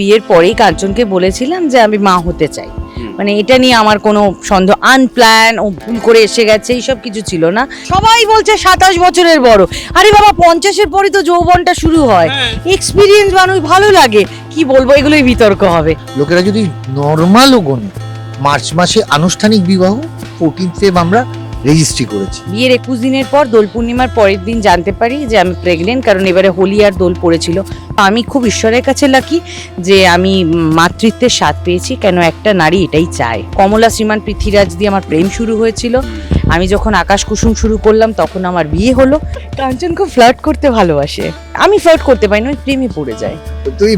বিয়ের পরেই কাঞ্চনকে বলেছিলাম যে আমি মা হতে চাই। মানে এটা নিয়ে আমার কোনো সন্দেহ আনপ্ল্যান ও ভুল করে এসে গেছে এইসব কিছু ছিল না। সবাই বলছে সাতাশ বছরের বড়। আরে বাবা পঞ্চাশের পরই তো যৌবনটা শুরু হয়। হ্যাঁ। এক্সপিরিয়েন্স মানুষ ভালো লাগে। কি বলব এগুলোই বিতর্ক হবে। লোকেরা যদি নর্মালও গণে মার্চ মাসে আনুষ্ঠানিক বিবাহ ফোরটিন আমরা রেজিস্ট্রি করেছি। বিয়ের একুশ দিনের পর দোল পূর্ণিমার পরের দিন জানতে পারি যে আমি প্রেগনেন্ট কারণ এবারে হোলি আর দোল পড়েছিল। আমি খুব ঈশ্বরের কাছে লাকি যে আমি মাতৃত্বের স্বাদ পেয়েছি কেন একটা নারী এটাই চায়। কমলা শ্রীমান পৃথ্বীরাজ দিয়ে আমার প্রেম শুরু হয়েছিল। আমি যখন আকাশ কুসুম শুরু করলাম তখন আমার বিয়ে হলো। কাঞ্চন খুব ফ্লার্ট করতে ভালোবাসে। আমি ফ্লার্ট করতে পারি না ওই প্রেমে পড়ে যায়। তুই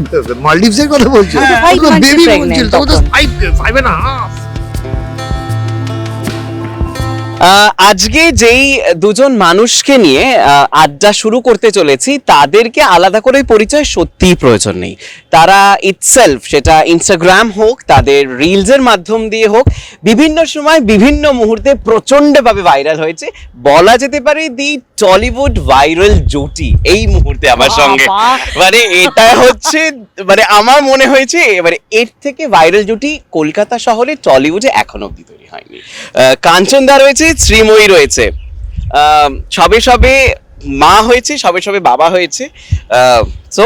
মালদ্বীপস এর কথা বলছো হ্যাঁ, five বেবি pregnant বলছিল তো তখন। ফাইভ ফাইভ এন্ড হাফ আজকে যেই দুজন মানুষকে নিয়ে আড্ডা শুরু করতে চলেছি তাদেরকে আলাদা করে পরিচয় সত্যিই প্রয়োজন নেই। তারা ইটসেলফ সেটা ইনস্টাগ্রাম হোক তাদের রিলসের মাধ্যম দিয়ে হোক বিভিন্ন সময় বিভিন্ন মুহূর্তে প্রচন্ডভাবে ভাইরাল হয়েছে। বলা যেতে পারে দি টলিউড ভাইরাল জুটি এই মুহূর্তে আমার সঙ্গে। মানে এটা হচ্ছে মানে আমার মনে হয়েছে এবারে এর থেকে ভাইরাল জুটি কলকাতা শহরে টলিউডে এখনও অব্দি তৈরি হয়নি। আহ, কাঞ্চন দা রয়েছে শ্রীময়ী রয়েছে। সবে সবে মা হয়েছে সবে সবে বাবা হয়েছে। So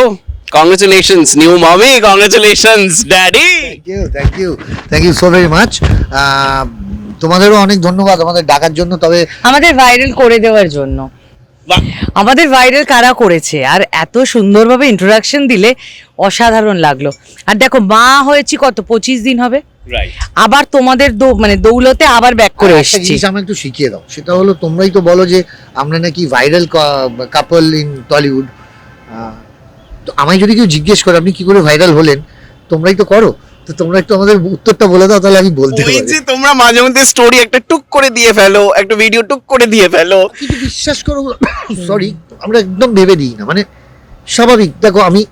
congratulations new mommy congratulations daddy thank you thank you thank you so very much তোমাদেরও অনেক ধন্যবাদ আমাদের ডাকার জন্য তবে আমাদের ভাইরাল করে দেওয়ার জন্য। আমাদের ভাইরাল কারা করেছে? আর এত সুন্দরভাবে ইন্ট্রোডাকশন দিলে অসাধারণ লাগল। আর দেখো মা হয়েছি কত? পঁচিশ দিন হবে? আবার তোমাদের দৌ- মানে দৌলতে আবার ব্যাক করে এসেছি। জিনিস আমাকে একটু শিখিয়ে দাও। সেটা হলো তোমরাই তো বলো যে আমরা নাকি ভাইরাল কাপল ইন টলিউড তো আমায় যদি কেউ জিজ্ঞেস করে আপনি কি করে ভাইরাল হলেন তোমরাই তো করো। তো তোমরা একটু আমাদের উত্তরটা বলে দাও তাহলে আমি বলতে পারি। যে তোমরা মাঝে মধ্যে স্টোরি একটা টুক করে দিয়ে ফেলো একটা ভিডিও টুক করে দিয়ে ফেলো। কিন্তু বিশ্বাস করো সরি আমরা একদম ভেবে দিই না। মানে স্বাভাবিক দেখো আমি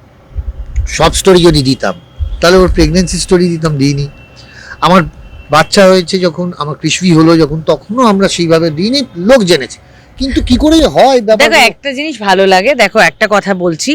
সব স্টোরি যদি দিতাম তাহলে ওর প্রেগনেন্সি স্টোরি দিতাম দিইনি। আমার বাচ্চা হয়েছে যখন, আমার কৃষি হলো যখন, তখনও আমরা সেইভাবে দিইনি লোক জেনেছে। কিন্তু কি করে হয় দেখো, একটা জিনিস ভালো লাগে। দেখো, একটা কথা বলছি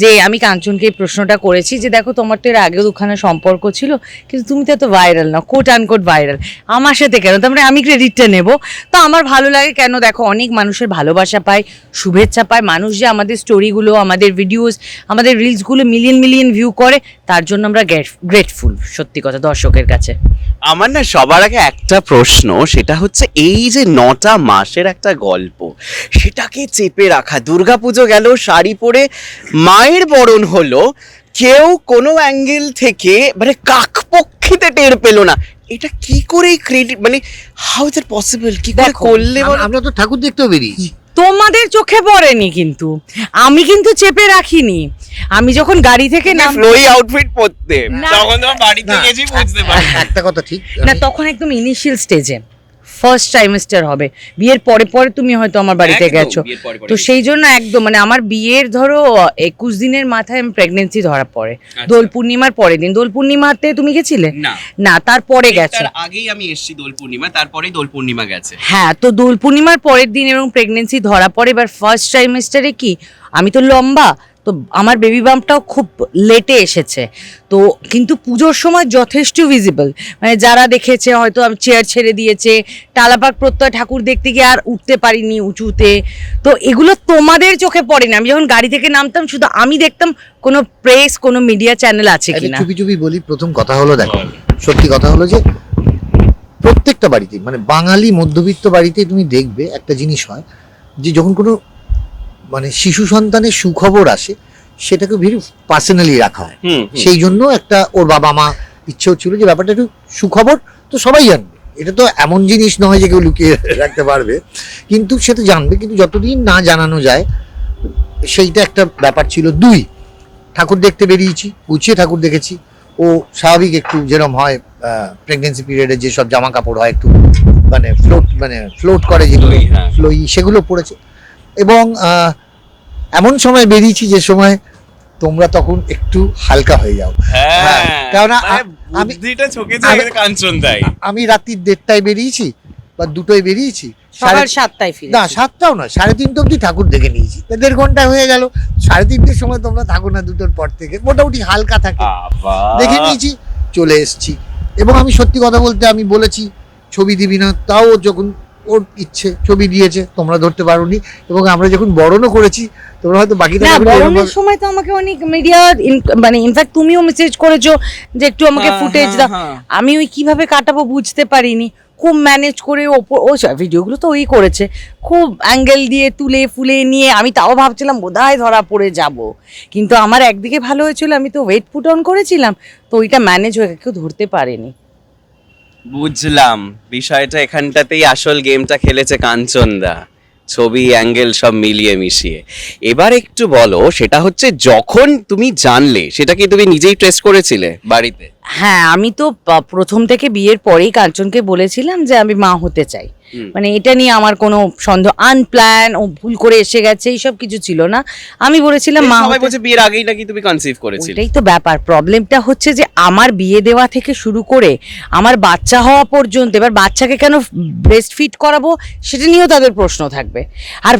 যে, আমি কাঞ্চনকে এই প্রশ্নটা করেছি যে, দেখো, তোমার তো এর আগেও দুখানা সম্পর্ক ছিল, কিন্তু তুমি তো এত ভাইরাল না কোট আনকোট ভাইরাল আমার সাথে কেন? তার মানে আমি ক্রেডিটটা নেব। তো আমার ভালো লাগে কেন? দেখো, অনেক মানুষের ভালোবাসা পায়, শুভেচ্ছা পায়। মানুষ যে আমাদের স্টোরিগুলো আমাদের ভিডিওস আমাদের রিলসগুলো মিলিয়ন মিলিয়ন ভিউ করে তার জন্য আমরা গ্রেটফুল সত্যি কথা দর্শকের কাছে। আমার না সবার আগে একটা প্রশ্ন সেটা হচ্ছে এই যে নটা মাসের একটা গল্প সেটাকে চেপে রাখা। দুর্গাপুজো গেল শাড়ি পরে মায়ের বরণ হলো কেউ কোনো অ্যাঙ্গেল থেকে মানে কাকপক্ষিতে টের পেল না। এটা কি করে ক্রেডিট মানে হাউ ইজ ইট পসিবল কি করে করলে আম- আমরা তো ঠাকুর দেখতেও বেরিয়েছি। তোমাদের চোখে পড়েনি কিন্তু। আমি কিন্তু চেপে রাখিনি। আমি যখন গাড়ি থেকে নাম ফ্লোই আউটফিট পরতে। তখন তোমার বাড়িতে থেকে গেছি বুঝতে পারি একটা কথা ঠিক। না তখন একদম ইনিশিয়াল স্টেজে ফার্স্ট টাইমেস্টার হবে। বিয়ের পরে পরে তুমি হয়তো আমার বাড়িতে গেছো। তো সেই জন্য একদম মানে আমার বিয়ের ধরো একুশ দিনের মাথায় আমি প্রেগনেন্সি ধরা পড়ে। আচ্ছা। দোল পূর্ণিমার পরের দিন। দোল পূর্ণিমাতে তুমি গেছিলে? না। তারপরে গেছো। আগেই আমি এসেছি দোল পূর্ণিমা তারপরে দোল পূর্ণিমা গেছে। হ্যাঁ তো দোল পূর্ণিমার পরের দিন এবং প্রেগনেন্সি ধরা পড়ে এবার ফার্স্ট টাইমেস্টারে কি? আমি তো লম্বা তো আমার বেবি বাম্পটাও খুব লেটে এসেছে। তো কিন্তু পুজোর সময় যথেষ্ট ভিজিবল মানে যারা দেখেছে হয়তো আমি চেয়ার ছেড়ে দিয়েছে টালাপাক প্রত্যয় ঠাকুর দেখতে গিয়ে আর উঠতে পারিনি উঁচুতে। তো এগুলো তোমাদের চোখে পড়ে না। আমি যখন গাড়ি থেকে নামতাম শুধু আমি দেখতাম কোনো প্রেস কোনো মিডিয়া চ্যানেল আছে কিনা। চুপি চুপি বলি প্রথম কথা হলো দেখো সত্যি কথা হলো যে প্রত্যেকটা বাড়িতে মানে বাঙালি মধ্যবিত্ত বাড়িতে তুমি দেখবে একটা জিনিস হয় যে যখন কোনো মানে শিশু সন্তানের সুখবর আসে সেটাকে ভেরি পার্সোনালি রাখা হয়। সেই জন্য একটা ওর বাবা মা ইচ্ছেও ছিল যে ব্যাপারটা একটু সুখবর তো সবাই জানবে। এটা তো এমন জিনিস নয় যে কেউ লুকিয়ে রাখতে পারবে। কিন্তু সে তো জানবে কিন্তু যতদিন না জানানো যায় সেইটা একটা ব্যাপার ছিল। দুই ঠাকুর দেখতে বেরিয়েছি গুছিয়ে ঠাকুর দেখেছি। ও স্বাভাবিক একটু যেরকম হয় প্রেগনেন্সি পিরিয়ডে যেসব জামা কাপড় হয় একটু মানে ফ্লোট মানে ফ্লোট করে যেগুলো Flowy, হ্যাঁ। ফ্লোই সেগুলো পড়েছে এবং এমন সময় বেরিয়েছি যে সময় তোমরা তখন একটু হালকা হয়ে যাও। হ্যাঁ, কেননা আ- আমি- বুদ্ধিটা চোখে আমি- কাঞ্চন দেয়। আমি রাত্রি দেড়টায় বেরিয়েছি বা দুটোয় বেরিয়েছি সকাল সাড়ে- সাতটায় ফিরে না সাতটাও না সাড়ে তিনটে অব্দি ঠাকুর দেখে নিয়েছি। তা দেড় ঘণ্টা হয়ে গেল সাড়ে তিনটের সময় তোমরা থাকো না দুটোর পর থেকে মোটামুটি হালকা থাকে। দেখে নিয়েছি চলে এসেছি। এবং আমি সত্যি কথা বলতে আমি বলেছি ছবি দিবি না তাও যখন ওর ইচ্ছে ছবি দিয়েছে তোমরা ধরতে পারোনি। এবং আমরা যখন বরণও করেছি তোমরা হয়তো বাকিটা না বরণের সময় তো আমাকে অনেক মিডিয়া মানে ইনফ্যাক্ট তুমিও মেসেজ করেছ যে একটু আমাকে হ্যাঁ, ফুটেজ হ্যাঁ, দাও। হ্যাঁ। আমি ওই কীভাবে কাটাবো বুঝতে পারিনি। খুব ম্যানেজ করে ওপর ও ভিডিওগুলো তো ওই করেছে। খুব অ্যাঙ্গেল দিয়ে তুলে ফুলে নিয়ে আমি তাও ভাবছিলাম বোধহয় ধরা পড়ে যাব। কিন্তু আমার একদিকে ভালো হয়েছিল আমি তো ওয়েট পুট অন করেছিলাম তো ওইটা ম্যানেজ হয়ে কেউ ধরতে পারেনি। বুঝলাম। বিষয়টা এখানটাতেই আসল গেমটা খেলেছে কাঞ্চনদা। ছবি, অ্যাঙ্গেল সব মিলিয়ে মিশিয়ে। এবার একটু বলো, সেটা হচ্ছে যখন তুমি জানলে, সেটা কি তুমি নিজেই ট্রেস করেছিলে বাড়িতে? হ্যাঁ আমি তো প্রথম থেকে বিয়ের পরেই কাঞ্চনকে বলেছিলাম যে আমি মা হতে চাই। মানে এটা নিয়ে আমার কোনো সন্দেহ আনপ্ল্যান ও ভুল করে এসে গেছে এইসব কিছু ছিল না। আমি বলেছিলাম মা সবাই বলছে বিয়ের আগেই নাকি তুমি কনসিভ করেছিলে। ওইটাই তো ব্যাপার। প্রবলেমটা হচ্ছে যে আমার বিয়ে দেওয়া থেকে শুরু করে আমার বাচ্চা হওয়া পর্যন্ত এবার বাচ্চাকে কেন ব্রেস্ট ফিট করাবো সেটা নিয়েও তাদের প্রশ্ন থাকবে। আর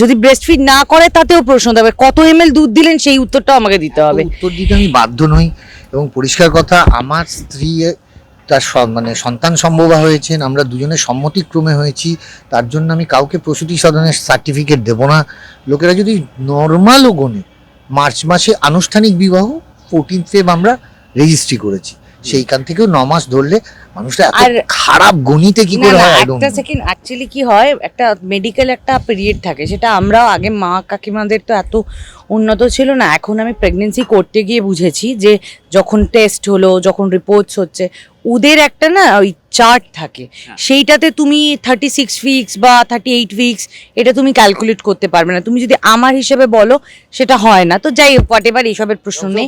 যদি ব্রেস্ট ফিট না করে তাতেও প্রশ্ন থাকবে কত এম দুধ দিলেন সেই উত্তরটাও আমাকে দিতে হবে। উত্তর দিতে আমি বাধ্য নই। এবং পরিষ্কার কথা আমার স্ত্রী তার মানে সন্তান সম্ভবা হয়েছেন, আমরা দুজনে সম্মতিক্রমে হয়েছি, তার জন্য আমি কাউকে প্রসূতি সাধনের সার্টিফিকেট দেব না। লোকেরা যদি নর্মালও গণে, মার্চ মাসে আনুষ্ঠানিক বিবাহ ফোরটিন ফেব আমরা রেজিস্ট্রি করেছি। সেইখান থেকেও ন মাস ধরলে মানুষটা এত আর- খারাপ গণিতে কি করে হয় একটা সেকেন্ড অ্যাকচুয়ালি কি হয় একটা মেডিকেল একটা পিরিয়ড থাকে সেটা আমরাও আগে মা কাকিমাদের তো এত উন্নত ছিল না এখন আমি প্রেগনেন্সি করতে গিয়ে বুঝেছি যে যখন টেস্ট হলো যখন রিপোর্টস হচ্ছে ওদের একটা না ওই চার্ট থাকে। হ্যাঁ। সেইটাতে তুমি থার্টি সিক্স উইক্স বা থার্টি এইট উইক্স এটা তুমি ক্যালকুলেট করতে পারবে না। তুমি যদি আমার হিসেবে বলো সেটা হয় না। তো যাই হোক হোয়াট এভার এইসবের প্রশ্ন নেই।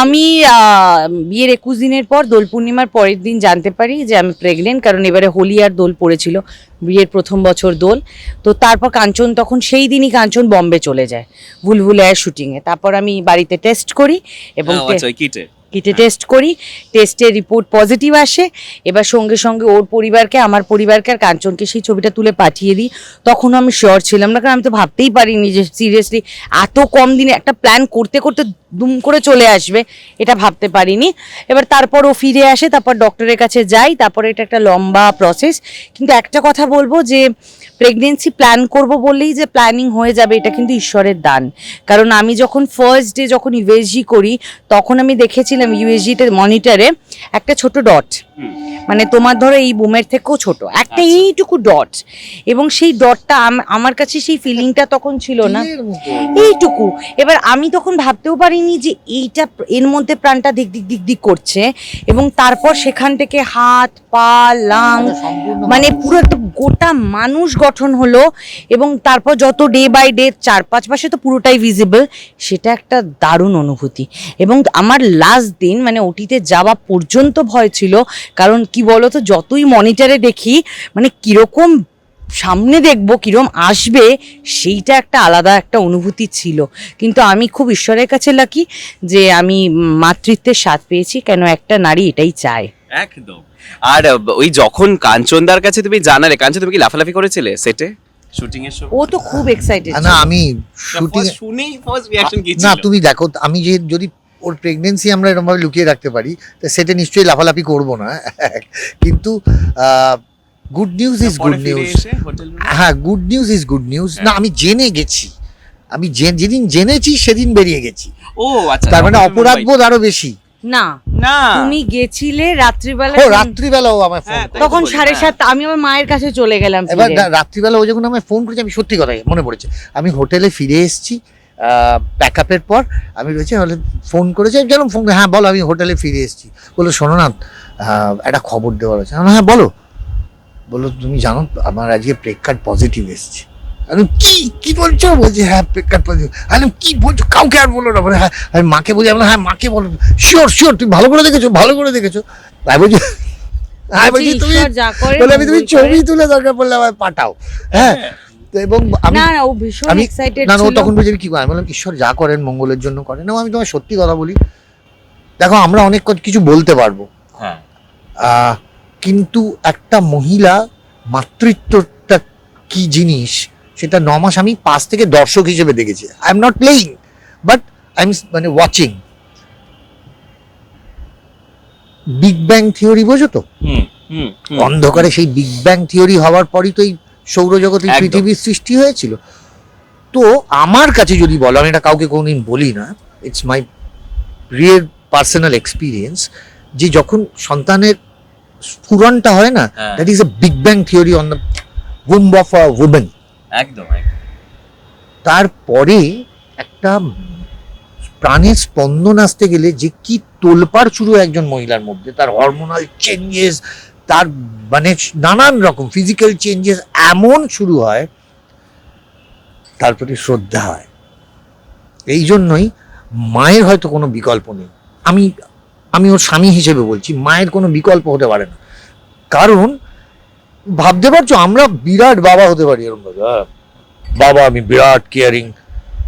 আমি বিয়ের একুশ দিনের পর দোল পূর্ণিমার পরের দিন জানতে পারি যে আমি প্রেগনেন্ট কারণ এবারে হোলি আর দোল পড়েছিল বিয়ের প্রথম বছর দোল। তো তারপর কাঞ্চন তখন সেই দিনই কাঞ্চন বম্বে চলে যায় ভুলভুলায় শুটিংয়ে তারপর আমি বাড়িতে টেস্ট করি এবং হ্যাঁ, কিটে টেস্ট করি, টেস্টের রিপোর্ট পজিটিভ আসে, এবার সঙ্গে সঙ্গে ওর পরিবারকে, আমার পরিবারকে আর কাঞ্চনকে সেই ছবিটা তুলে পাঠিয়ে দিই। তখন আমি শিওর ছিলাম না, কারণ আমি তো ভাবতেই পারিনি যে সিরিয়াসলি এত কম দিনে একটা প্ল্যান করতে করতে দুম করে চলে আসবে এটা ভাবতে পারিনি। এবার তারপর ও ফিরে আসে তারপর ডক্টরের কাছে যাই তারপরে এটা একটা লম্বা প্রসেস কিন্তু একটা কথা বলব যে প্রেগনেন্সি প্ল্যান করব বললেই যে প্ল্যানিং হয়ে যাবে এটা কিন্তু ঈশ্বরের দান। কারণ আমি যখন ফার্স্ট ডে যখন ইউএসজি করি তখন আমি দেখেছিলাম ইউএসজিতে মনিটরে একটা ছোট ডট মানে তোমার ধরো এই বুমের থেকেও ছোট একটা আচ্ছা। এইটুকু ডট এবং সেই ডটটা আমার কাছে সেই ফিলিংটা তখন ছিল না। এইটুকু। এবার আমি তখন ভাবতেও পারিনি যে এইটা এর মধ্যে প্রাণটা দিক দিক দিক দিক করছে এবং তারপর সেখান থেকে হাত পা লাং মানে মানে পুরো একটা গোটা মানুষ গঠন হলো এবং তারপর যত ডে বাই ডে চার পাঁচ মাসে তো পুরোটাই ভিজিবল সেটা একটা দারুণ অনুভূতি। এবং আমার লাস্ট দিন মানে ওটিতে যাওয়া পর্যন্ত ভয় ছিল কারণ কি বলতো যতই মনিটরে দেখি মানে কীরকম সামনে দেখব কিরম আসবে সেইটা একটা আলাদা একটা অনুভূতি ছিল। কিন্তু আমি খুব ঈশ্বরের কাছে লাকি যে আমি মাতৃত্বের স্বাদ পেয়েছি কেন একটা নারী এটাই চায়। একদম। আর ওই যখন কাঞ্চনদার কাছে তুমি জানালে কাঞ্চন তুমি কি লাফালাফি করেছিলে সেটে শুটিং এর সময়? ও তো খুব এক্সাইটেড না আমি শুটিং শুনেই ফার্স্ট রিঅ্যাকশন কি না তুমি দেখো আমি যে যদি ওর প্রেগনেন্সি আমরা এরকমভাবে লুকিয়ে রাখতে পারি তা সেটা নিশ্চয়ই লাফালাফি করব না। কিন্তু good news is good news হ্যাঁ good news is good news না। আমি জেনে গেছি। আমি যে- যেদিন জেনেছি সেদিন বেরিয়ে গেছি। ও আচ্ছা তার মানে অপরাধ বোধ আরও বেশি। না না। তুমি গেছিলে রাত্রিবেলা ও রাত্রিবেলাও আমায় ফোন হ্যাঁ, তো তখন সাড়ে হ্যাঁ। সাত আমি আমার মায়ের কাছে চলে গেলাম এবার রাত্রিবেলা ও যখন আমায় ফোন করেছে আমি সত্যি কথা মনে পড়েছে। আমি হোটেলে ফিরে এসেছি প্যাক আপের পর আমি রয়েছে হলে ফোন করেছে যেন ফোন হ্যাঁ বলো আমি হোটেলে ফিরে এসেছি। বলল শোনো না একটা খবর দেওয়ার আছে। হ্যাঁ বলো। বলল তুমি জানো আমার আজকে প্রেক কার্ড পজিটিভ এসেছে। আমি কি? কি বলছো? বলছি হ্যাঁ প্রেক কার্ড পজিটিভ আমি কি বলছো? কাউকে আর বলো না। বলে হ্যাঁ আমি মাকে বলি আমি হ্যাঁ মাকে বলো। শিওর শিওর তুমি ভালো করে দেখেছ ভালো করে দেখেছ। আমি বলছি আমি বলছি বলছি, তুমি ঈশ্বর যা বলে আমি তুমি ছবি তুলে দরকার পড়লে আমায় পাঠাও। হ্যাঁ তো এবং আমি না না ও ভীষণ আমি এক্সাইটেড না ও তখন বলছে কি করে? আমি বললাম ঈশ্বর যা করেন মঙ্গলের জন্য করেন। আমি তোমায় সত্যি কথা বলি দেখো আমরা অনেক কিছু বলতে পারব। হ্যাঁ। আহ, কিন্তু একটা মহিলা মাতৃত্বটা কি জিনিস? সেটা ন মাস আমি পাঁচ থেকে দর্শক হিসেবে দেখেছি। I am not playing but I am মানে ওয়াচিং বিগ ব্যাং থিওরি বোঝো তো? হুম হুম হুম। অন্ধকারে সেই বিগ ব্যাং থিওরি হওয়ার পরই তো এই সৌরজগতের পৃথিবীর সৃষ্টি হয়েছিল। তো আমার কাছে যদি বলো আমি এটা কাউকে কোনোদিন বলি না it's my real personal experience যে যখন সন্তানের স্ফুরণটা হয় না। That is a big bang theory on the womb of a women একদম তারপরে একটা প্রাণের স্পন্দন আসতে গেলে যে কি তোলপাড় শুরু একজন মহিলার মধ্যে তার হরমোনাল চেঞ্জেস তার মানে নানান রকম ফিজিক্যাল চেঞ্জেস এমন শুরু হয় তার প্রতি শ্রদ্ধা হয়। এই জন্যই মায়ের হয়তো কোনো বিকল্প নেই। আমি আমি ওর স্বামী হিসেবে বলছি মায়ের কোনো বিকল্প হতে পারে না। কারণ ভাবতে পারছ আমরা বিরাট বাবা হতে পারি এরকম বাবা। আমি বিরাট caring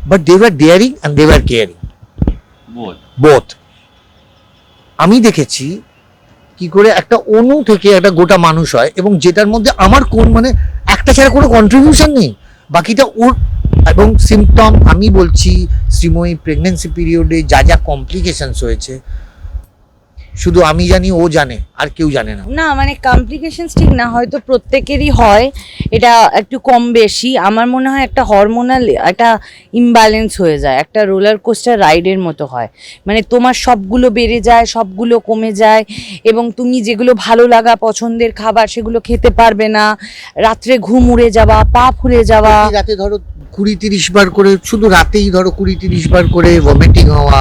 but they were daring and they were caring বোধ বোথ আমি দেখেছি কি করে একটা অণু থেকে একটা গোটা মানুষ হয় এবং যেটার মধ্যে আমার কোন মানে একটা ছাড়া কোনো কন্ট্রিবিউশন নেই। বাকিটা ওর এবং সিমটম আমি বলছি শ্রীময়ী প্রেগনেন্সি পিরিয়ডে যা যা কমপ্লিকেশনস হয়েছে শুধু আমি জানি ও জানে আর কেউ জানে না। না মানে কমপ্লিকেশনস ঠিক না হয়তো প্রত্যেকেরই হয় এটা একটু কম বেশি। আমার মনে হয় একটা হরমোনাল একটা ইমব্যালেন্স হয়ে যায় একটা রোলার কোস্টার রাইডের মতো হয়। মানে তোমার সবগুলো বেড়ে যায় সবগুলো কমে যায় এবং তুমি যেগুলো ভালো লাগা পছন্দের খাবার সেগুলো খেতে পারবে না। রাত্রে ঘুম উড়ে যাওয়া পা ফুলে যাওয়া। রাতে ধরো কুড়ি তিরিশ বার করে শুধু রাতেই ধরো কুড়ি তিরিশ বার করে ভমিটিং হওয়া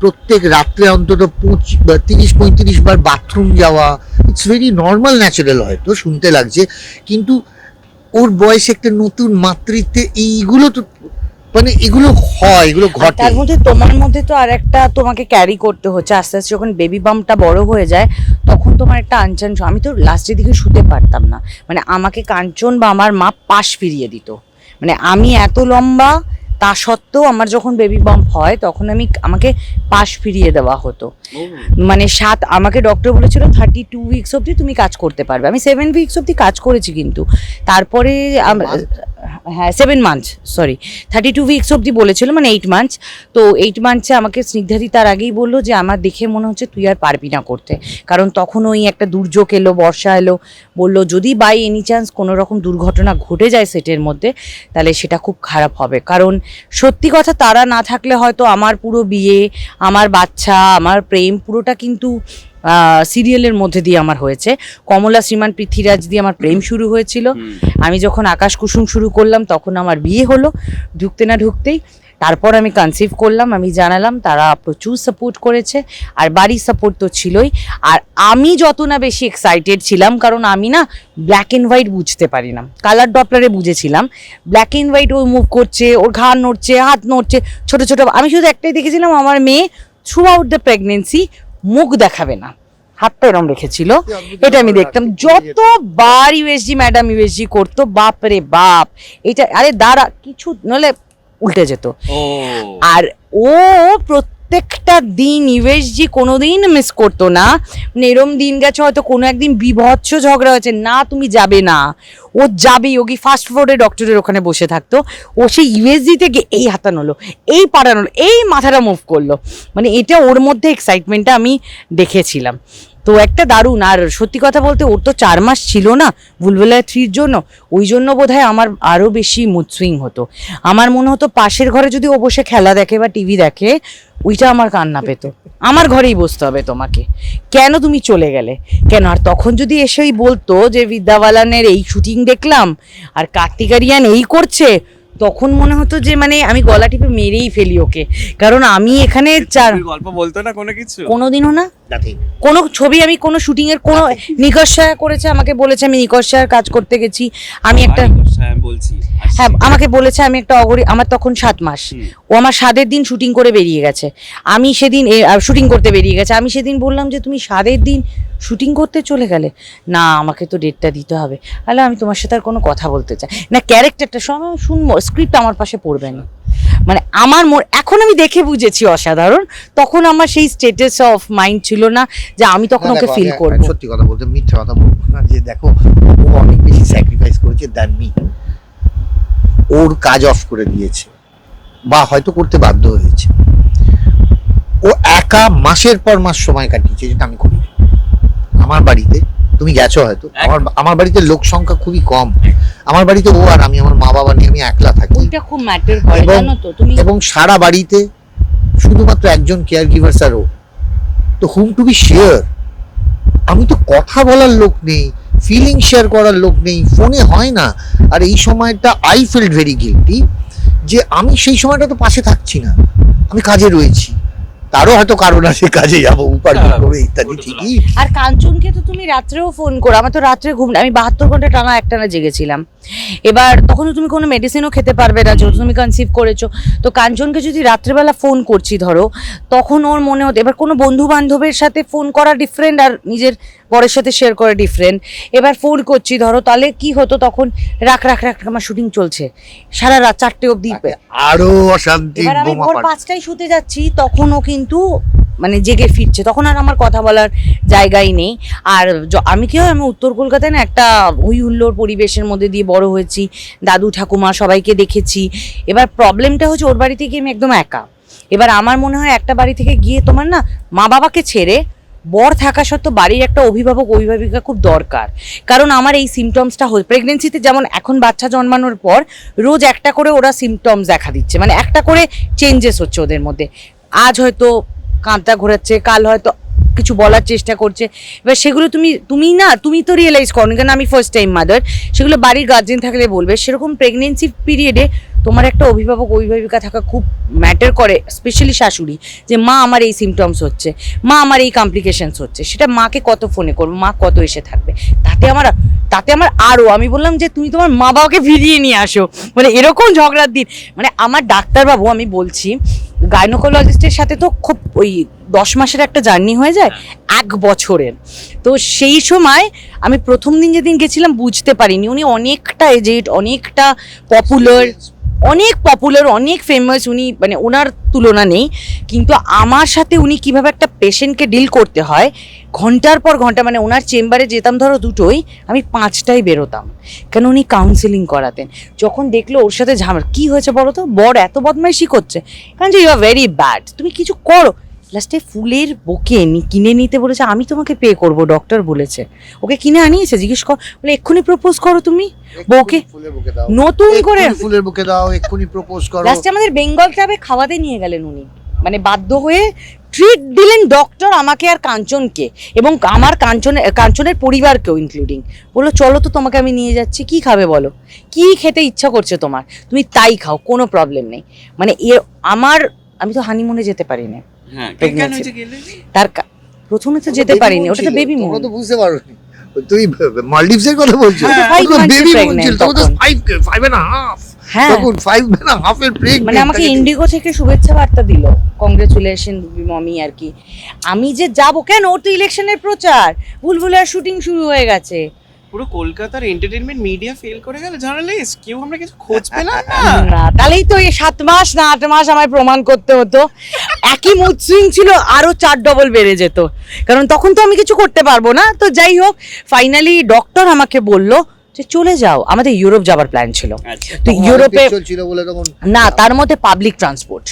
প্রত্যেক রাত্রে অন্তত পঁচিশ তিরিশ পঁয়ত্রিশ বার বাথরুম যাওয়া ইটস ভেরি নর্মাল ন্যাচারাল হয়তো শুনতে লাগছে। কিন্তু ওর বয়সে একটা নতুন মাতৃত্বে এইগুলো তো মানে এগুলো হয় এগুলো ঘটে। তার মধ্যে তোমার মধ্যে তো আর একটা তোমাকে ক্যারি করতে হচ্ছে। আস্তে আস্তে যখন বেবি বাম্পটা বড় হয়ে যায় তখন তোমার একটা আনচান আমি তো লাস্টের দিকে শুতে পারতাম না। মানে আমাকে কাঞ্চন বা আমার মা পাশ ফিরিয়ে দিত। মানে আমি এত লম্বা তা সত্ত্বেও আমার যখন বেবি বাম্প হয় তখন আমি আমাকে পাশ ফিরিয়ে দেওয়া হতো। মানে সাত আমাকে ডক্টর বলেছিল থার্টি টু উইকস অবধি তুমি কাজ করতে পারবে। আমি সেভেন উইকস অবধি কাজ করেছি কিন্তু। তারপরে হ্যাঁ seven months sorry thirty two weeks অবধি বলেছিল মানে এইট মান্থস তো এইট মান্থসে আমাকে স্নিগ্ধাদি তার আগেই বলল যে, আমার দেখে মনে হচ্ছে তুই আর পারবি না করতে। কারণ তখন ওই একটা দুর্যোগ এলো, বর্ষা এলো, বলল, যদি বাই এনি চান্স কোনো রকম দুর্ঘটনা ঘটে যায় সেটের মধ্যে, তাহলে সেটা খুব খারাপ হবে। কারণ সত্যি কথা, তারা না থাকলে হয়তো আমার পুরো বিয়ে, আমার বাচ্চা, আমার প্রেম, পুরোটা কিন্তু সিরিয়ালের মধ্যে দিয়ে আমার হয়েছে। কমলা শ্রীমান পৃথ্বীরাজ দিয়ে আমার প্রেম শুরু হয়েছিল। আমি যখন আকাশ কুসুম শুরু করলাম তখন আমার বিয়ে হলো ঢুকতে না ঢুকতেই। তারপর আমি কনসিভ করলাম আমি জানালাম তারা প্রচুর সাপোর্ট করেছে আর বাড়ির সাপোর্ট তো ছিলই। আর আমি যত না বেশি এক্সাইটেড ছিলাম কারণ আমি না ব্ল্যাক অ্যান্ড হোয়াইট বুঝতে পারি না। কালার ডপলারে বুঝেছিলাম। ব্ল্যাক অ্যান্ড হোয়াইট ও মুভ করছে ওর ঘাড় নড়ছে হাত নড়ছে ছোট ছোট। আমি শুধু একটাই দেখেছিলাম আমার মেয়ে থ্রু আউট দ্য প্রেগনেন্সি মুখ দেখাবে না। হাতটা এরম রেখেছিল। এটা আমি দেখতাম। যতবার ইউএসজি ম্যাডাম ইউএসজি করতো বাপ রে বাপ। এটা আরে দাঁড়া কিছু নলে উল্টে যেত। আর ও প্রত্যেকটা দিন ইউএসজি কোনোদিন মিস করতো না। মানে এরম দিন গেছে, হয়তো কোনো একদিন বিভৎস ঝগড়া হয়েছে, না তুমি যাবে না। ও যাবে ওগি ফাস্ট ফুডে ডক্টরের ওখানে বসে থাকতো। ও সেই ইউএসজি থেকে এই হাতানোলো এই পাড়ানোলো এই মাথাটা মুভ করল। মানে এটা ওর মধ্যে এক্সাইটমেন্টটা আমি দেখেছিলাম। তো একটা দারুণ, আর সত্যি কথা বলতে ওর তো চার মাস ছিল না বুলবুলায় থ্রির জন্য, ওই জন্য বোধহয় আমার আরও বেশি মুড সুইং হতো। আমার মনে হতো পাশের ঘরে যদি ও বসে খেলা দেখে বা টিভি দেখে, ওইটা আমার কান্না পেতো। আমার ঘরেই বসতে হবে তোমাকে। কেন তুমি চলে গেলে? কেন? আর তখন যদি এসেই বলতো যে বিদ্যাবালানের এই শুটিং দেখলাম, আর কার্তিকারিয়ান এই করছে তখন মনে হতো যে মানে আমি গলা টিপে মেরেই ফেলি ওকে। কারণ আমি এখানে চার গল্প বলতো না কোনো কিছু? কোনোদিনও না. কোনো ছবি আমি কোনো শুটিং এর কোনো সায়া করেছে আমাকে বলেছে আমি নিকশ কাজ করতে গেছি। আমি একটা বলছি হ্যাঁ আমাকে বলেছে আমি একটা অগরি আমার তখন সাত মাস। ও আমার সাদের দিন শুটিং করে বেরিয়ে গেছে। আমি সেদিন শুটিং করতে বেরিয়ে গেছে। আমি সেদিন বললাম যে তুমি সাদের দিন শুটিং করতে চলে গেলে না আমাকে তো ডেটটা দিতে হবে। তাহলে আমি তোমার সাথে আর কোনো কথা বলতে চাই না। ক্যারেক্টারটা সব আমি শুনব স্ক্রিপ্ট আমার পাশে পড়বে না। মানে আমার মো- এখন আমি দেখে বুঝেছি অসাধারণ তখন আমার সেই স্টেটাস অফ মাইন্ড ছিল না যে আমি তখন ওকে ফিল করব। সত্যি কথা বলতে মিথ্যা কথা বলব না যে দেখো ও অনেক বেশি স্যাক্রিফাইস করেছে দ্যান মি ওর কাজ অফ করে দিয়েছে বা হয়তো করতে বাধ্য হয়েছে। ও একা মাসের পর মাস সময় কাটিয়েছে যেটা আমি করি আমার বাড়িতে তুমি গেছো হয়তো আমার আমার বাড়িতে লোক সংখ্যা খুবই কম। আমার বাড়িতে ও আর আমি আমার মা বাবা নিয়ে আমি একলা থাকি। ওইটা খুব ম্যাটার করে এবং- জানো তো তুমি এবং সারা বাড়িতে শুধুমাত্র একজন কেয়ার গিভার স্যার ও। তো হুম টু বি শেয়ার আমি তো কথা বলার লোক নেই ফিলিং শেয়ার করার লোক নেই ফোনে হয় না। আর এই সময়টা আই ফিল্ড ভেরি গিল্টি যে আমি সেই সময়টা তো পাশে থাকছি না। আমি কাজে রয়েছি। তারও হয়তো কারণ আছে কাজে যাব উপার্জন হ্যাঁ, করে ইত্যাদি ঠিকই। আর কাঞ্চনকে তো তুমি রাত্রেও ফোন করো আমার তো রাত্রে ঘুম আমি বাহাত্তর ঘণ্টা টানা একটানা জেগেছিলাম। এবার তখন তুমি কোনো মেডিসিনও খেতে পারবে না যেহেতু তুমি কনসিভ করেছ। তো কাঞ্চনকে যদি রাত্রেবেলা ফোন করছি ধরো তখন ওর মনে হতো এবার কোনো বন্ধু বান্ধবের সাথে ফোন করা ডিফারেন্ট আর নিজের বরের সাথে শেয়ার করা ডিফারেন্ট এবার ফোন করছি ধরো তাহলে কি হতো তখন? রাখ রাখ রাখ আমার শুটিং চলছে। সারা রাত চারটে অবধি আরও অশান্তি এবার আমি ভোর পাঁচটায় শুতে যাচ্ছি তখনও কিন্তু মানে জেগে ফিরছে। তখন আর আমার কথা বলার জায়গাই নেই। আর আমি কি হয়, আমি উত্তর কলকাতায় না একটা হই হুল্লোর পরিবেশের মধ্যে দিয়ে বড় হয়েছি। দাদু ঠাকুমা সবাইকে দেখেছি। এবার প্রবলেমটা হচ্ছে ওর বাড়িতে গিয়ে আমি একদম একা। এবার আমার মনে হয় একটা বাড়ি থেকে গিয়ে তোমার না মা বাবাকে ছেড়ে বর থাকা সত্ত্বেও বাড়ির একটা অভিভাবক, অভিভাবিকা খুব দরকার। কারণ আমার এই সিমটমসটা হয় প্রেগনেন্সিতে যেমন এখন বাচ্চা জন্মানোর পর রোজ একটা করে ওরা সিমটমস দেখা দিচ্ছে। মানে একটা করে চেঞ্জেস হচ্ছে ওদের মধ্যে। আজ হয়তো কাঁধটা ঘোরাচ্ছে, কাল হয়তো কিছু বলার চেষ্টা করছে। এবার সেগুলো তুমি তুমি না, তুমি তো রিয়েলাইজ করো কেন আমি ফার্স্ট টাইম মাদার সেগুলো বাড়ির গার্জেন থাকলে বলবে। সেরকম প্রেগনেন্সি পিরিয়ডে তোমার একটা অভিভাবক অভিভাবিকা থাকা খুব ম্যাটার করে স্পেশালি শাশুড়ি যে মা আমার এই সিমটমস হচ্ছে মা আমার এই কমপ্লিকেশনস হচ্ছে। সেটা মাকে কত ফোনে করব মা কত এসে থাকবে? তাতে আমার তাতে আমার আরও আমি বললাম যে তুমি তোমার মা বাবাকে ফিরিয়ে নিয়ে আসো। মানে এরকম ঝগড়ার দিন। মানে আমার ডাক্তারবাবু আমি বলছি গাইনোকোলজিস্টের সাথে তো খুব ওই দশ মাসের একটা জার্নি হয়ে যায় এক বছরের। তো সেই সময় আমি প্রথম দিন যেদিন গেছিলাম বুঝতে পারিনি। উনি অনেকটা এজেড অনেকটা পপুলার অনেক পপুলার অনেক ফেমাস উনি মানে ওনার তুলনা নেই। কিন্তু আমার সাথে উনি কীভাবে একটা পেশেন্টকে ডিল করতে হয়, ঘণ্টার পর ঘণ্টা মানে ওনার চেম্বারে যেতাম ধরো দুটোই, আমি পাঁচটাই বেরোতাম। কেন উনি কাউন্সেলিং করাতেন? যখন দেখল ওর সাথে ঝামেলা, কী হয়েছে বলো তো? বর এত বদমাইশি করছে। কারণ যে ইউ আর ভেরি ব্যাড তুমি কিছু করো। লাস্টে ফুলের বোকে কিনে নিতে বলেছে আমি তোমাকে পে করব ডক্টর বলেছে। ওকে কিনে আনিয়েছে জিজ্ঞেস কর বলে এক্ষুনি প্রপোজ করো তুমি বউকে। নতুন করে। ফুলের বুকে দাও এক্ষুনি প্রপোজ করো। লাস্টে আমাদের বেঙ্গল ক্লাবে খাওয়াতে নিয়ে গেলেন উনি। মানে বাধ্য হয়ে ট্রিট দিলেন ডক্টর আমাকে আর কাঞ্চনকে এবং আমার কাঞ্চনের কাঞ্চনের পরিবারকেও ইনক্লুডিং বলল চলো তো তোমাকে আমি নিয়ে যাচ্ছি কি খাবে বলো? কি খেতে ইচ্ছা করছে তোমার? তুমি তাই খাও কোনো প্রবলেম নেই। মানে এ আমার আমি তো হানিমুনে যেতে পারি না হ্যাঁ তার প্রথমে তো যেতে পারিনি ওটা তো বেবি মুন। তো বুঝতে পারোনি। তুই মালদ্বীপস এর কথা বলছো? হ্যাঁ, five বেবি মুন ছিল তখন তো তখন। ফাইভ ফাইভ এন্ড হাফ হ্যাঁ। তখন এন্ড হাফ এর ব্রেক মানে আমাকে ইন্ডিগো থেকে শুভেচ্ছা বার্তা দিল। কংগ্রেচুলেশন মমি আর কি। আমি যে যাব কেন? ওর তো ইলেকশনের প্রচার। বুলবুলার শুটিং শুরু হয়ে গেছে। পুরো কলকাতার এন্টারটেইনমেন্ট মিডিয়া ফেল করে গেল। জার্নালিস্ট কেউ আমরা কিছু খোঁজ পেলাম না। না তাহলেই তো এই সাত মাস না আট মাস আমায় প্রমাণ করতে হতো। একই মুড সুইং ছিল আরও চার ডবল বেড়ে যেত। কারণ তখন তো আমি কিছু করতে পারব না। তো যাই হোক ফাইনালি ডক্টর আমাকে বলল যে চলে যাও। আমাদের ইউরোপ যাবার প্ল্যান ছিল। আচ্ছা তো ইউরোপে না তার মধ্যে পাবলিক ট্রান্সপোর্ট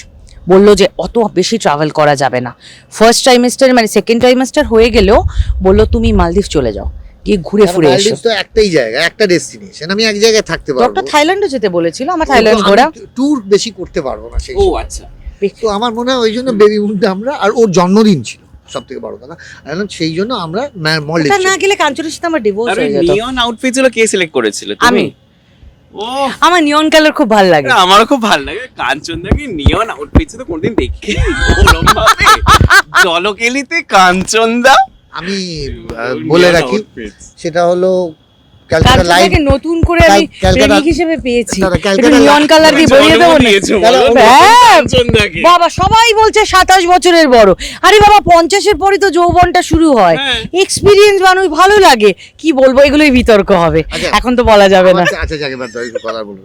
বলল যে অত বেশি ট্রাভেল করা যাবে না। ফার্স্ট ট্রাইমেস্টার মানে সেকেন্ড ট্রাইমেস্টার হয়ে গেলেও বলল তুমি মালদ্বীপ চলে যাও। গিয়ে ঘুরে ফুরে এসো। তো একটাই জায়গা একটা ডেস্টিনেশন আমি এক জায়গায় থাকতে পারব। ডক্টর থাইল্যান্ডও যেতে বলেছিল আমার থাইল্যান্ড ঘোরা। ট্যুর বেশি করতে পারব না সেই ও আচ্ছা। তো আমার মনে হয় ওই জন্য বেবি মুনটা আমরা আর ওর জন্মদিন ছিল সব থেকে বড় কথা। আর সেই জন্য আমরা ওটা না গেলে কাঞ্চনের সাথে আমার ডিভোর্স আর হয়ে যেত। নিয়ন আউটফিটগুলো কে সিলেক্ট করেছিল? তুমি? আমি। ও। আমার নিয়ন কালার খুব ভালো লাগে। আমারও খুব ভালো লাগে। কাঞ্চন দাকে নিয়ন আউটফিট তো কোনদিন দেখি জলকেলিতে কাঞ্চন দা আমি বলে রাখি সেটা হলো ক্যালকাটা নতুন করে আমি প্রেমিক হিসেবে পেয়েছি দাদা, একটু ক্যালকাটা নিয়ন কালার দিয়ে বলিয়ে দেবো না দিয়েছ বলো, হ্যাঁ। কাঞ্চনদাকে। বাবা সবাই বলছে সাতাশ বছরের বড় আরে বাবা পঞ্চাশের পরই তো যৌবনটা শুরু হয় হ্যাঁ। এক্সপিরিয়েন্স মানুষ ভালো লাগে কি বলব এগুলোই বিতর্ক হবে আচ্ছা। এখন তো বলা যাবে না আচ্ছা আচ্ছা কথা বলব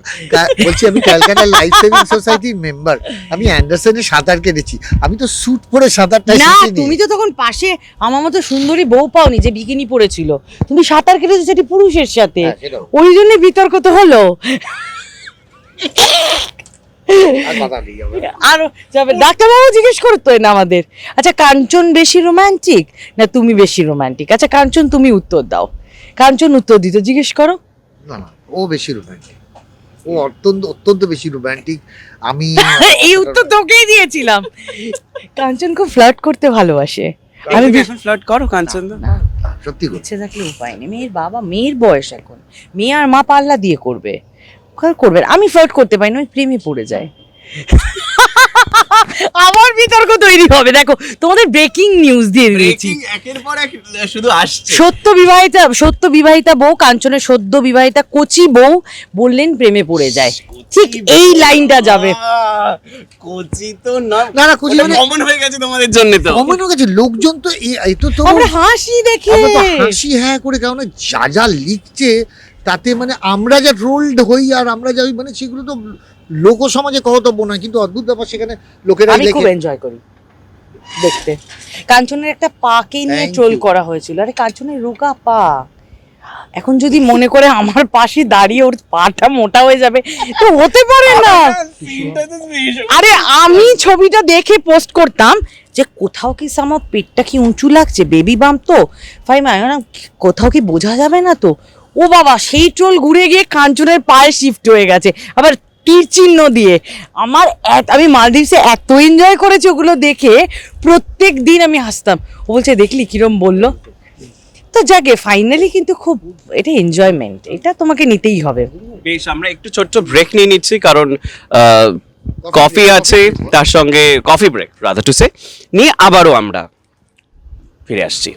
বলছি আমি ক্যালকাটা লাইফ সেভিং সোসাইটির মেম্বার আমি অ্যান্ডারসনে সাঁতার কেটেছি আমি তো স্যুট পরে সাঁতারটা না তুমি তো তখন পাশে আমার মতো সুন্দরী বউ পাওনি যে বিকিনি পরেছিল তুমি সাঁতার কেটেছো সেটি পুরুষের সাথে হ্যাঁ, ওই জন্য বিতর্ক তো হলো। আর যাবে। ডাক্তারবাবু জিজ্ঞেস করতো না আমাদের আচ্ছা কাঞ্চন বেশি রোমান্টিক না তুমি বেশি রোমান্টিক আচ্ছা কাঞ্চন তুমি উত্তর দাও। কাঞ্চন উত্তর দিত জিজ্ঞেস করো। না না ও বেশি রোমান্টিক ও অত্যন্ত অত্যন্ত বেশি রোমান্টিক আমি এই উত্তর তোকেই দিয়েছিলাম। কাঞ্চন খুব ফ্লার্ট করতে ভালোবাসে। আমি এখন ফ্লার্ট করো কাঞ্চনদা। সত্যি ইচ্ছে থাকলে উপায় নেই। মেয়ের বাবা মেয়ের বয়স এখন। মেয়ে আর মা পাল্লা দিয়ে করবে। করবে। আমি ফ্লার্ট করতে পারি না আমি প্রেমে পড়ে যাই। আবার বিতর্ক তৈরি হবে দেখো তোমাদের ব্রেকিং নিউজ দিয়ে দিয়েছি। একের পর এক শুধু আসছে। সত্য বিবাহিতা সত্য বিবাহিতা বউ কাঞ্চনের সদ্য বিবাহিতা কচি বউ বললেন প্রেমে পড়ে যায়। ঠিক এই লাইনটা যাবে। কচি তো না না, না, কচি মানে- কমন হয়ে গেছে তোমাদের জন্য তো। কমন হয়ে গেছে লোকজন তো এ- এ তো তো আমরা হাসি দেখে। আমরা হাসি হ্যাঁ করে কারণ যা যা লিখছে তাতে মানে আমরা যা রোল্ড হই আর আমরা যা মানে সেগুলো তো লোক সমাজে কর্তব্য নয় কিন্তু অদ্ভুত ব্যাপার সেখানে লোকেরা আমি খুব এনজয় করি দেখতে। কাঞ্চনের একটা পাকে নিয়ে ট্রোল করা হয়েছিল। আরে কাঞ্চনের রোগা পা এখন যদি মনে করে আমার পাশে দাঁড়িয়ে ওর পাটা মোটা হয়ে যাবে তো হতে পারে না। আরে আমি ছবিটা দেখে পোস্ট করতাম যে কোথাও কি আমার পেটটা কি উঁচু লাগছে বেবি বাম তো? ফাইমা না কোথাও কি বোঝা যাবে না তো? ও বাবা সেই ট্রোল ঘুরে গিয়ে কাঞ্চনের পায়ে শিফট হয়ে গেছে। আবার তীর চিহ্ন দিয়ে। আমার আমি মালদ্বীপসে এত এনজয় করেছি ওগুলো দেখে, প্রত্যেক দিন আমি হাসতাম। ও বলছে, দেখলি কিরম বলল? তো যাকে ফাইনালি কিন্তু খুব, এটা এনজয়মেন্ট এটা তোমাকে নিতেই হবে। বেশ, আমরা একটু ছোট্ট ব্রেক নিয়ে নিচ্ছি, কারণ কফি আছে, তার সঙ্গে coffee break rather to say নিয়ে আবারও আমরা ফিরে আসছি।